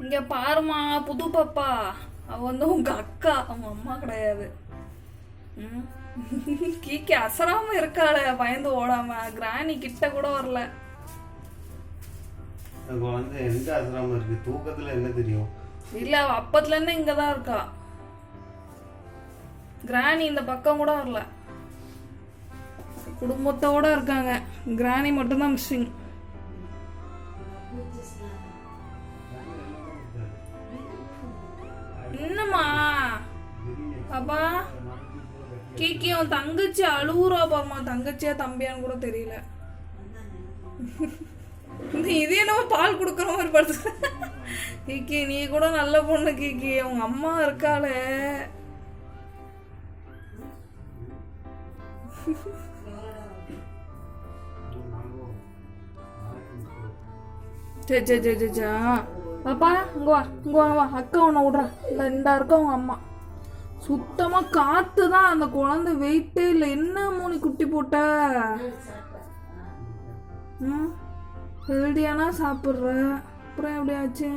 இங்க பாருமா புது பாப்பா. அவ வந்து உங்க அக்கா. அவங்க அம்மா கிடையாது. ம். கீக்கி அசராம இருக்காளே பயந்து ஓடாம. கிராணி கிட்ட கூட வரல. குழந்தை எங்க அசராம இருக்கு? தூக்கத்துல என்ன தெரியும்? இல்ல அவ அப்பத்துல இருந்து இங்கதான் இருக்கா. கிராணி இந்த பக்கம் கூட வரல. குடும்பத்தோட இருக்காங்க. கிராணி மட்டும்தான் மிஸ்ஸிங் பாப்பா கேக்கி உன் தங்கச்சி அழுவுறா பாருமா தங்கச்சியா தம்பியான்னு கூட தெரியல. இது இதே பால் கொடுக்குற மாதிரி படுத்து கேக்கி நீ கூட நல்ல பொண்ணு கேக்கி. உங்க அம்மா இருக்காளே. சரி சரி சரி சரி பாப்பா இங்க வா இங்க வா வா. அக்கா உன்னை விட்றேன் இந்த இந்த அவங்க அம்மா. சுத்தமா காத்து தான் அந்த குழந்தை வெயிட்டே இல்லை. என்ன மூணு குட்டி போட்ட? ம்? ஹெல்தியானா சாப்பிட்ற. அப்புறம் எப்படி ஆச்சு?